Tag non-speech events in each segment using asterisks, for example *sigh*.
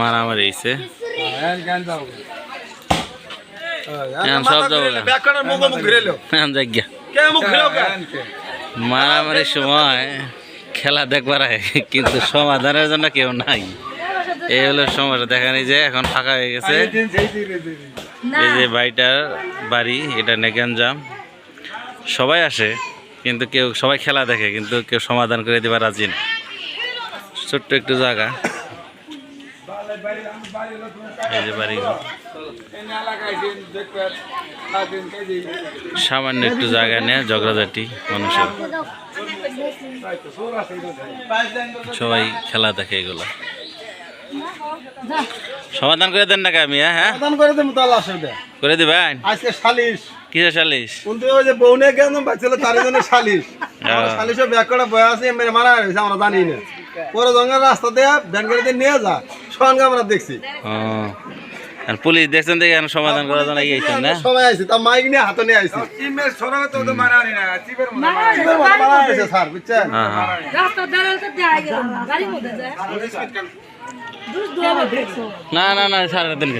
মারামারি। মারামারির সময় খেলা দেখবার কিন্তু সমাধানের জন্য কেউ নাই এই হলো সমস্যা দেখেন এই যে এখন ফাঁকা হয়ে গেছে এই যে বাড়িটার বাড়ি, এটা নেগানজাম সবাই আসে, কিন্তু কেউ সবাই খেলা দেখে, কিন্তু কেউ সমাধান করে দেবার রাজি না। ছোট্ট একটু জায়গা। সামান্য একটু জায়গা নেয়, ঝগড়াঝাটি মানুষের। সবাই খেলা দেখে এগুলো। সমাধান করে দেন না আমি হ্যাঁ? সমাধান করে দেবো তাহলে অসুবিধা করে দিবেন? আজকে সালিশ। কিসের সালিশ? কিন্তু ওই যে বউনে কেন বাচ্চালে তার জন্য সালিশ। *laughs* আমরা। সালিশে ব্যাগ করে বয়ে আছে মেরে মারা হয়েছে আমরা জানি না। পরে জঙ্গল রাস্তা দিয়ে ব্যাংকের দিয়ে নিয়ে যা। সঙ্গে আমরা দেখছি। পুলিশ দেখছেন দেখে এখন সমাধান করার জন্য গিয়েছেন না? সবাই আইছি তার মাইক নিয়ে হাতে নিয়ে আইছি। চিপের মতো মারা হয়েছে স্যার বুঝছেন? হ্যাঁ হ্যাঁ। রাস্তা দাঁড়ালে তো দেখা গেল না গাড়ির মধ্যে যায়। না না না স্যার দিন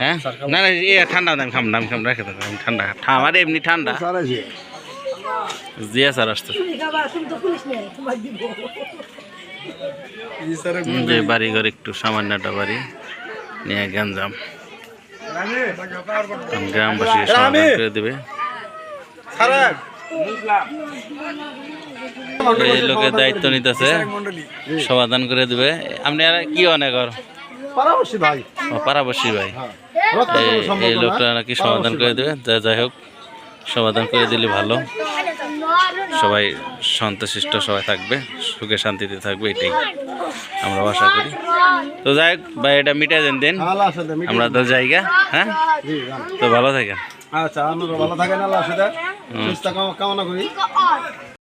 হ্যাঁ? না না এ ঠান্ডা দাম খাম দাম খাম রেখে দেন ঠান্ডা। আমার এমনি ঠান্ডা। জিয়া স্যার আসতো তুমি খাবার তুমি তো পুলিশ নেই তোমার দিব। যে বাড়ি ঘর একটু সামান্য একটা বাড়ি। নিয়ে গঞ্জাম গ্রামবাসী সমাধান করে দেবে। এই লোকের দায়িত্ব নিতেছে। সমাধান করে দেবে। আপনি আর কি অনেক ভাই। পারাবসী ভাই। হ্যাঁ। এই। লোকটা নাকি সমাধান করে দেবে। যাই হোক সমাধান করে দিলে ভালো। সবাই শান্তশিষ্ট সবাই থাকবে সুখে শান্তিতে থাকবে এটাই আমরা আশা করি। তো যাই হোক ভাই এটা মিটাই দেন দেন। আমরা তো জায়গা হ্যাঁ? তো ভালো থাকেন। আচ্ছা আপনারা ভালো থাকেন আল্লাহ কামনা করি।